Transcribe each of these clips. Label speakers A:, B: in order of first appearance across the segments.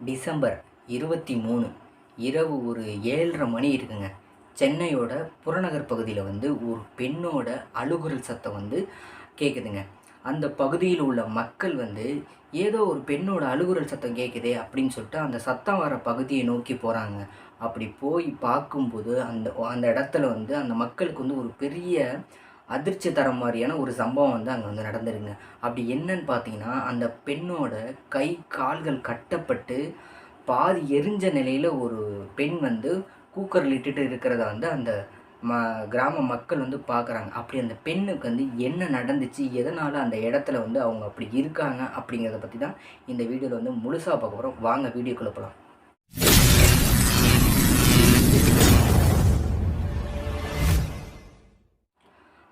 A: December இருபத்தி மூணு இரவு ஒரு ஏழரை மணி இருக்குங்க. சென்னையோட புறநகர் பகுதியில் வந்து ஒரு பெண்ணோட அழுகுரல் சத்தம் வந்து கேட்குதுங்க அந்த பகுதியில் உள்ள மக்கள் வந்து ஏதோ ஒரு பெண்ணோட அழுகுரல் சத்தம் கேட்குதே அப்படின்னு சொல்லிட்டு அந்த சத்தம் வர பகுதியை நோக்கி போகிறாங்க அப்படி போய் பார்க்கும்போது அந்த அந்த இடத்துல வந்து அந்த மக்களுக்கு வந்து ஒரு பெரிய அதிர்ச்சி தர மாதிரியான ஒரு சம்பவம் வந்து அங்கே வந்து நடந்துருங்க. அப்படி என்னன்னு பார்த்தீங்கன்னா அந்த பெண்ணோட கை கால்கள் கட்டப்பட்டு பாதி எரிஞ்ச நிலையில் ஒரு பெண் வந்து கூக்கரில் இட்டுட்டு இருக்கிறத வந்து அந்த ம கிராம மக்கள் வந்து பார்க்குறாங்க அப்படி அந்த பெண்ணுக்கு வந்து என்ன நடந்துச்சு எதனால் அந்த இடத்துல வந்து அவங்க அப்படி இருக்காங்க அப்படிங்கிறத பற்றி தான் இந்த வீடியோவில் வந்து முழுசாக பார்க்க போகிறோம் வாங்க வீடியோக்குள்ளே போகலாம்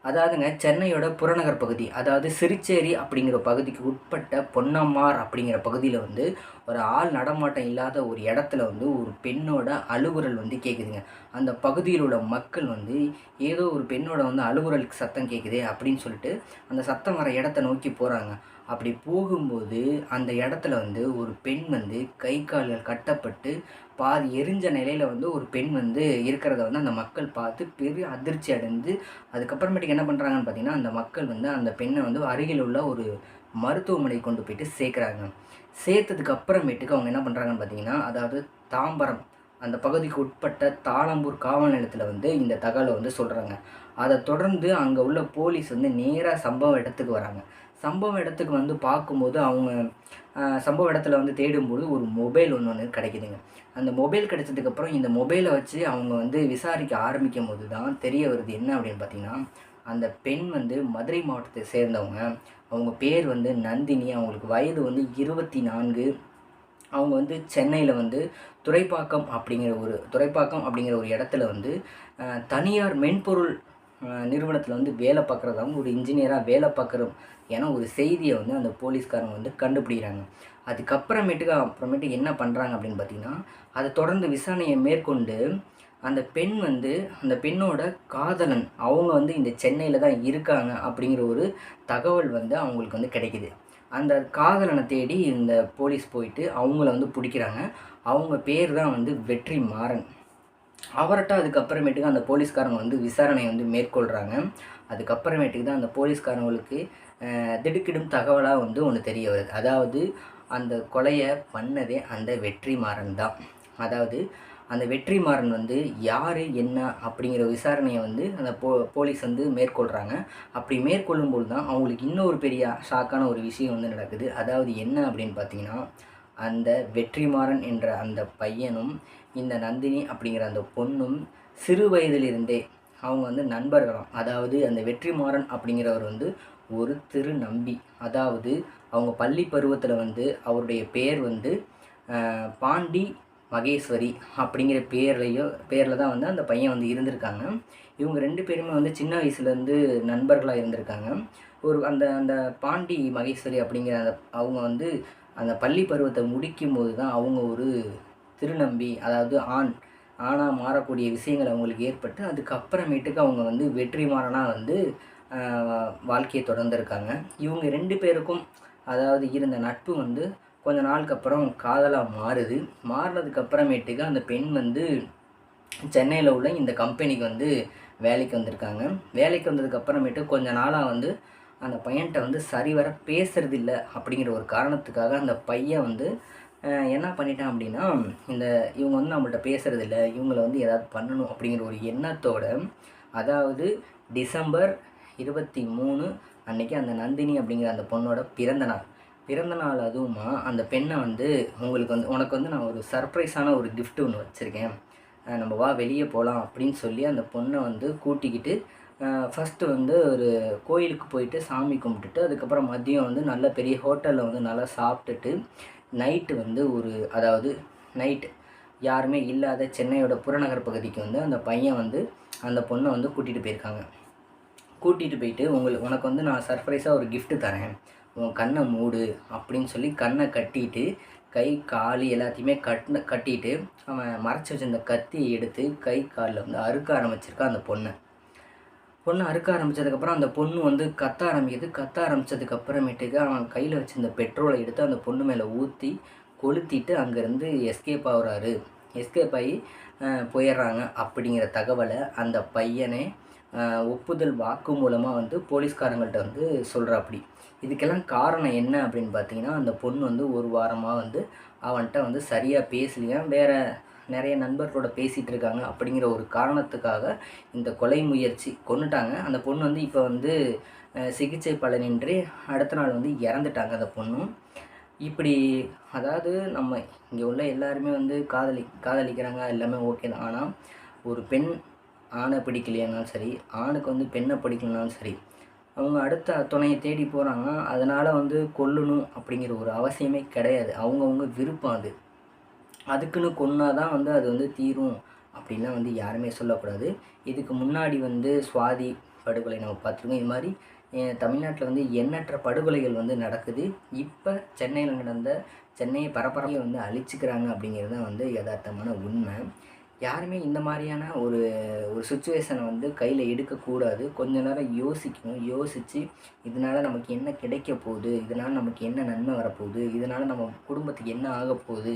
A: அதாவதுங்க சென்னையோட புறநகர் பகுதி அதாவது சிறுச்சேரி அப்படிங்கிற பகுதிக்கு உட்பட்ட பொன்னம்மார் அப்படிங்கிற பகுதியில் வந்து ஒரு ஆள் நடமாட்டம் இல்லாத ஒரு இடத்துல வந்து ஒரு பெண்ணோட அழுகுரல் வந்து கேட்குதுங்க அந்த பகுதியில் உள்ள மக்கள் வந்து ஏதோ ஒரு பெண்ணோட வந்து அழுகுரலுக்கு சத்தம் கேட்குதே அப்படின்னு சொல்லிட்டு அந்த சத்தம் வர இடத்த நோக்கி போகிறாங்க அப்படி போகும்போது அந்த இடத்துல வந்து ஒரு பெண் வந்து கை கால்கள் கட்டப்பட்டு பாதி எரிஞ்ச நிலையில் வந்து ஒரு பெண் வந்து இருக்கிறத வந்து அந்த மக்கள் பார்த்து பெரிய அதிர்ச்சி அடைந்து அதுக்கப்புறமேட்டுக்கு என்ன பண்ணுறாங்கன்னு பார்த்தீங்கன்னா அந்த மக்கள் வந்து அந்த பெண்ணை வந்து அருகில் உள்ள ஒரு மருத்துவமனை கொண்டு போயிட்டு சேர்க்குறாங்க. சேர்த்ததுக்கு அப்புறமேட்டுக்கு அவங்க என்ன பண்ணுறாங்கன்னு பார்த்தீங்கன்னா அதாவது தாம்பரம் அந்த பகுதிக்கு உட்பட்ட தாளம்பூர் காவல் நிலையத்தில் வந்து இந்த தகவலை வந்து சொல்கிறாங்க அதை தொடர்ந்து அங்கே உள்ள போலீஸ் வந்து நேராக சம்பவ இடத்துக்கு வராங்க. சம்பவ இடத்துக்கு வந்து பார்க்கும்போது அவங்க சம்பவ இடத்துல வந்து தேடும்போது ஒரு மொபைல் ஒன்று ஒன்று கிடைக்குதுங்க. அந்த மொபைல் கிடைச்சதுக்கப்புறம் இந்த மொபைலை வச்சு அவங்க வந்து விசாரிக்க ஆரம்பிக்கும் போது தான் தெரிய வருது என்ன அப்படின்னு பார்த்தீங்கன்னா அந்த பெண் வந்து மதுரை மாவட்டத்தை சேர்ந்தவங்க. அவங்க பேர் வந்து நந்தினி. அவங்களுக்கு வயது வந்து இருபத்தி நான்கு. அவங்க வந்து சென்னையில் வந்து துறைப்பாக்கம் அப்படிங்கிற ஒரு துறைப்பாக்கம் அப்படிங்கிற ஒரு இடத்துல வந்து தனியார் மென்பொருள் நிறுவனத்தில் வந்து வேலை பார்க்குறதாகவும் ஒரு இன்ஜினியராக வேலை பார்க்குறோம் ஏன்னா ஒரு செய்தியை வந்து அந்த போலீஸ்காரங்க வந்து கண்டுபிடிக்கிறாங்க. அதுக்கப்புறமேட்டுக்கு அப்புறமேட்டு என்ன பண்ணுறாங்க அப்படின்னு பார்த்தீங்கன்னா அதை தொடர்ந்து விசாரணையை மேற்கொண்டு அந்த பெண் வந்து அந்த பெண்ணோட காதலன் அவங்க வந்து இந்த சென்னையில் தான் இருக்காங்க அப்படிங்கிற ஒரு தகவல் வந்து அவங்களுக்கு வந்து கிடைக்குது. அந்த காதலனை தேடி இந்த போலீஸ் போயிட்டு அவங்கள வந்து பிடிக்கிறாங்க. அவங்க பேர் தான் வந்து வெற்றி மாறன் அவர்கிட்ட அதுக்கப்புறமேட்டுக்கு அந்த போலீஸ்காரங்க வந்து விசாரணையை வந்து மேற்கொள்கிறாங்க அதுக்கப்புறமேட்டுக்கு தான் அந்த போலீஸ்காரங்களுக்கு திடுக்கிடும் தகவலாக வந்து ஒன்று தெரிய வருது. அதாவது அந்த கொலையை பண்ணதே அந்த வெற்றி மாறன் தான். அதாவது அந்த வெற்றிமாறன் வந்து யார் என்ன அப்படிங்கிற விசாரணையை வந்து அந்த போ போலீஸ் வந்து மேற்கொள்கிறாங்க அப்படி மேற்கொள்ளும்போது தான் அவங்களுக்கு இன்னொரு பெரிய ஷாக்கான ஒரு விஷயம் வந்து நடக்குது. அதாவது என்ன அப்படின்னு பார்த்தீங்கன்னா அந்த வெற்றிமாறன் என்ற அந்த பையனும் இந்த நந்தினி அப்படிங்கிற அந்த பொண்ணும் சிறு வயதிலிருந்தே அவங்க வந்து நண்பர்களாம். அதாவது அந்த வெற்றிமாறன் அப்படிங்கிறவர் வந்து ஒரு திரு நம்பி அதாவது அவங்க பள்ளி பருவத்தில் வந்து அவருடைய பேர் வந்து பாண்டி மகேஸ்வரி அப்படிங்கிற பேர்லையோ பேரில் தான் வந்து அந்த பையன் வந்து இருந்திருக்காங்க. இவங்க ரெண்டு பேருமே வந்து சின்ன வயசுலேருந்து நண்பர்களாக இருந்திருக்காங்க. ஒரு அந்த அந்த பாண்டி மகேஸ்வரி அப்படிங்கிற அந்த அவங்க வந்து அந்த பள்ளி பருவத்தை முடிக்கும் போது தான் அவங்க ஒரு திருநம்பி அதாவது ஆண் ஆணாக மாறக்கூடிய விஷயங்கள் அவங்களுக்கு ஏற்பட்டு அதுக்கப்புறமேட்டுக்கு அவங்க வந்து வெற்றிமாறனாக வந்து வாழ்க்கையை தொடர்ந்துருக்காங்க. இவங்க ரெண்டு பேருக்கும் அதாவது இருந்த நட்பு வந்து கொஞ்ச நாளுக்கு அப்புறம் காதலாக மாறுது. மாறினதுக்கு அப்புறமேட்டுக்கு அந்த பெண் வந்து சென்னையில் உள்ள இந்த கம்பெனிக்கு வந்து வேலைக்கு வந்திருக்காங்க. வேலைக்கு வந்ததுக்கு அப்புறமேட்டு கொஞ்ச நாளாக வந்து அந்த பையன்கிட்ட வந்து சரிவர பேசுறது அப்படிங்கிற ஒரு காரணத்துக்காக அந்த பையன் வந்து என்ன பண்ணிட்டான் அப்படின்னா இந்த இவங்க வந்து நம்மள்ட்ட பேசுறது இல்லை இவங்கள வந்து ஏதாவது பண்ணணும் அப்படிங்கிற ஒரு எண்ணத்தோட அதாவது டிசம்பர் இருபத்தி மூணு அன்னைக்கு அந்த நந்தினி அப்படிங்கிற அந்த பொண்ணோட பிறந்த நாள். பிறந்த நாள் அதுவுமா அந்த பெண்ணை வந்து உங்களுக்கு வந்து உனக்கு வந்து நான் ஒரு சர்ப்ரைஸான ஒரு கிஃப்ட் ஒன்று வச்சுருக்கேன். நம்ம வா வெளியே போகலாம் அப்படின்னு சொல்லி அந்த பொண்ணை வந்து கூட்டிக்கிட்டு ஃபஸ்ட்டு வந்து ஒரு கோயிலுக்கு போயிட்டு சாமி கும்பிட்டுட்டு அதுக்கப்புறம் மதியம் வந்து நல்ல பெரிய ஹோட்டலில் வந்து நல்லா சாப்பிட்டுட்டு நைட்டு வந்து ஒரு அதாவது நைட்டு யாருமே இல்லாத சென்னையோட புறநகர் பகுதிக்கு வந்து அந்த பையன் வந்து அந்த பொண்ணை வந்து கூட்டிகிட்டு போயிருக்காங்க. கூட்டிகிட்டு போயிட்டு உங்களுக்கு உனக்கு வந்து நான் சர்ப்ரைஸாக ஒரு கிஃப்ட்டு தரேன். உன் கண்ணை மூடு அப்படின்னு சொல்லி கண்ணை கட்டிட்டு கை கால் எல்லாத்தையுமே கட்டின கட்டிட்டு அவன் மறைச்சி வச்சிருந்த கத்தியை எடுத்து கை காலில் வந்து அறுக்க ஆரம்பிச்சிருக்கான் அந்த பொண்ணை. பொண்ணு அறுக்க ஆரம்பிச்சதுக்கப்புறம் அந்த பொண்ணு வந்து கத்த ஆரம்பிக்குது. கத்த ஆரம்பித்ததுக்கப்புறமேட்டுக்கு அவன் கையில் வச்சிருந்த பெட்ரோலை எடுத்து அந்த பொண்ணு மேலே ஊற்றி கொளுத்திட்டு அங்கேருந்து எஸ்கேப் ஆகுறாரு. எஸ்கேப் ஆகி போயிடுறாங்க. அப்படிங்கிற தகவலை அந்த பையனே ஒப்புதல் வாக்கு மூலமாக வந்து போலீஸ்காரங்கள்ட்ட வந்து சொல்கிறாப்படி இதுக்கெல்லாம் காரணம் என்ன அப்படின்னு பார்த்தீங்கன்னா அந்த பொண்ணு வந்து ஒரு வாரமாக வந்து அவன்கிட்ட வந்து சரியாக பேசலையா? வேறு நிறைய நண்பர்களோட பேசிகிட்டு இருக்காங்க அப்படிங்கிற ஒரு காரணத்துக்காக இந்த கொலை முயற்சி கொண்டுட்டாங்க அந்த பொண்ணு வந்து இப்போ வந்து சிகிச்சை பலனின்றி அடுத்த நாள் வந்து இறந்துட்டாங்க அந்த பொண்ணும் இப்படி அதாவது நம்ம இங்கே உள்ள எல்லாருமே வந்து காதலி காதலிக்கிறாங்க எல்லாமே ஓகே தான். ஆனால் ஒரு பெண் ஆணை பிடிக்கலையானாலும் சரி ஆணுக்கு வந்து பெண்ணை பிடிக்கலனாலும் சரி அவங்க அடுத்த துணையை தேடி போகிறாங்க அதனால் வந்து கொல்லணும் அப்படிங்கிற ஒரு அவசியமே கிடையாது. அவங்கவுங்க விருப்பம் அது. அதுக்குன்னு கொன்னா தான் வந்து அது வந்து தீரும் அப்படின்லாம் வந்து யாருமே சொல்லக்கூடாது. இதுக்கு முன்னாடி வந்து சுவாதி படுகொலை நம்ம பார்த்துருக்கோம். இது மாதிரி தமிழ்நாட்டில் வந்து எண்ணற்ற படுகொலைகள் வந்து நடக்குது. இப்போ சென்னையில் நடந்த சென்னையை பரபரப்பையும் வந்து அழிச்சுக்கிறாங்க அப்படிங்கிறது தான் வந்து யதார்த்தமான உண்மை. யாருமே இந்த மாதிரியான ஒரு ஒரு சுச்சுவேஷனை வந்து கையில் எடுக்கக்கூடாது. கொஞ்ச நேரம் யோசிக்கணும். யோசித்து இதனால் நமக்கு என்ன கிடைக்க போகுது? இதனால் நமக்கு என்ன நன்மை வரப்போகுது? இதனால் நம்ம குடும்பத்துக்கு என்ன ஆக போகுது?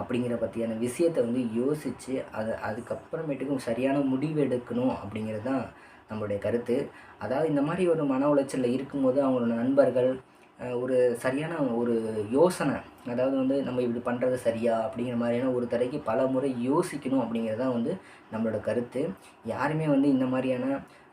A: அப்படிங்கிற பற்றியான விஷயத்தை வந்து யோசித்து அதை அதுக்கப்புறமேட்டுக்கும் சரியான முடிவு எடுக்கணும் அப்படிங்கிறது தான் நம்மளுடைய கருத்து. அதாவது இந்த மாதிரி ஒரு மன உளைச்சலில் இருக்கும்போது அவங்களோட நண்பர்கள் ஒரு சரியான ஒரு யோசனை அதாவது வந்து நம்ம இப்படி பண்ணுறது சரியா அப்படிங்கிற மாதிரியான ஒரு தடைக்கு பல முறை யோசிக்கணும் அப்படிங்கிறது தான் வந்து நம்மளோட கருத்து. யாருமே வந்து இந்த மாதிரியான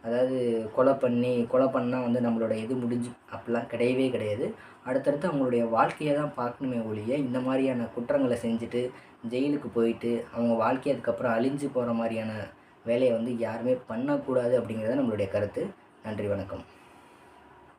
A: அதாவது கொலை பண்ணி கொலை பண்ணால் வந்து நம்மளோட இது முடிஞ்சு அப்படிலாம் கிடையவே கிடையாது. அடுத்தடுத்து அவங்களுடைய வாழ்க்கையை தான் பார்க்கணுமே ஒழிய இந்த மாதிரியான குற்றங்களை செஞ்சுட்டு ஜெயிலுக்கு போயிட்டு அவங்க வாழ்க்கை அதுக்கப்புறம் அழிஞ்சு போகிற மாதிரியான வேலையை வந்து யாருமே பண்ணக்கூடாது அப்படிங்கிறது நம்மளுடைய கருத்து. நன்றி வணக்கம்.